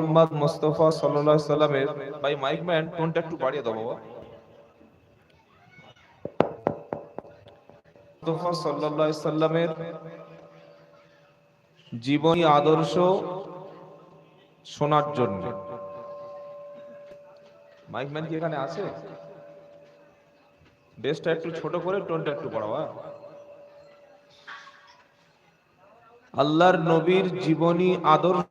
মোহাম্মদ মোস্তফা সাল্লাহ সাল্লামের। ভাই মাইক ম্যান টোনটা একটু বাড়িয়ে দাও বাবা। মোস্তফা সাল্লাহ সাল্লামের জীবনী আদর্শ শোনার জন্য। মাইক ম্যান কি এখানে আছে? বেসটা একটু ছোট করে টোনটা একটু বাড়াও হ্যাঁ? আল্লাহর নবীর জীবনী আদর্শ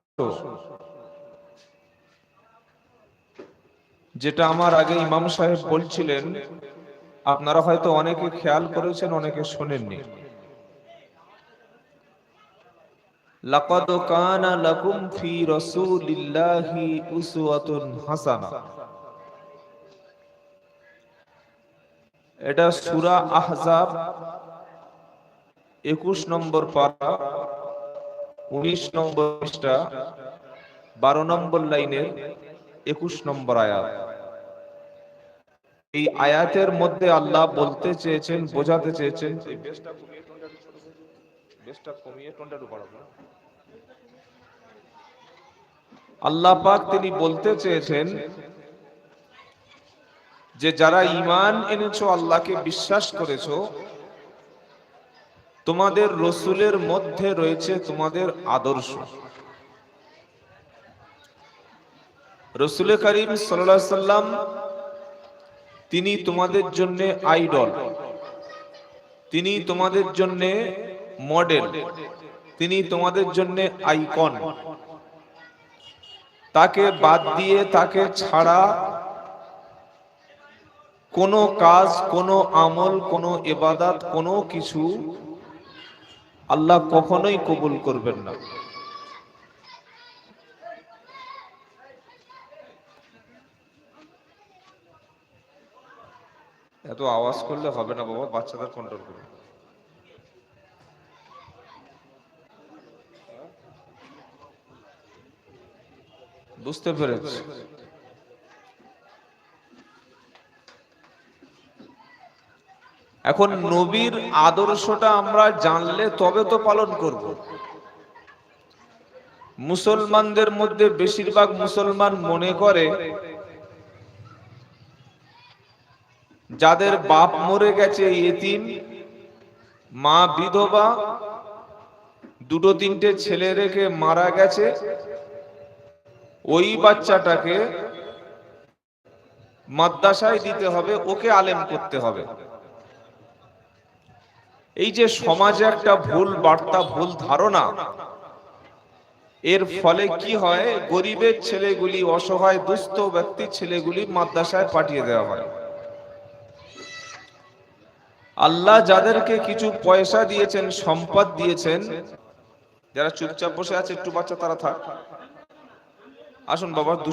যেটা আমার আগে ইমাম সাহেব বলছিলেন, আপনারা হয়তো অনেকে খেয়াল করেছেন, অনেকে শোনেননি। এটা সূরা আহজাব 21 নম্বর পারা 19 নম্বর 12 নম্বর লাইনের 21 নম্বর আয়াত। এই আয়াতের মধ্যে আল্লাহ বলতে চেয়েছেন, বোঝাতে চেয়েছেন। আল্লাহ পাক তিনি বলতে চেয়েছেন যে যারা ঈমান এনেছো, আল্লাহকে বিশ্বাস করেছ, তোমাদের রসুলের মধ্যে রয়েছে তোমাদের আদর্শ রসুল করিম সাল্লাম তিনি তোমাদের জন্য আইডল তিনি তোমাদের জন্য মডেল তিনি তোমাদের জন্য আইকন তাকে বাদ দিয়ে তাকে ছাড়া কোনো কাজ, কোনো আমল, কোনো এবাদাত কোনো কিছু আল্লাহ কখনোই কবুল করবেন না। এত আওয়াজ করলে হবে না বাবা বাচ্চাদের কন্ট্রোল করুন বুঝতে পেরেছি। এখন নবীর আদর্শটা আমরা জানলে তবে তো পালন করব। মুসলমানদের মধ্যে বেশিরভাগ মুসলমান মনে করে যাদের বাপ মরে গেছে এতিম, মা বিধবা, দুটো তিনটে ছেলে রেখে মারা গেছে, ওই বাচ্চাটাকে মাদ্রাসায় দিতে হবে, ওকে আলেম করতে হবে। এই যে সমাজে একটা ভুল বার্তা, ভুল ধারণা, এর ফলে কি হয়? গরিবের ছেলেগুলি, অসহায়, দুস্থ ব্যক্তি ছেলেগুলি মাদ্রাসায় পাঠিয়ে দেওয়া হয়। আল্লাহ যাদেরকে কিছু পয়সা দিয়েছেন, সম্পদ দিয়েছেন, যারা চুপচাপ বসে আছে, একটু বাচ্চা তারা থাক। আসুন বাবা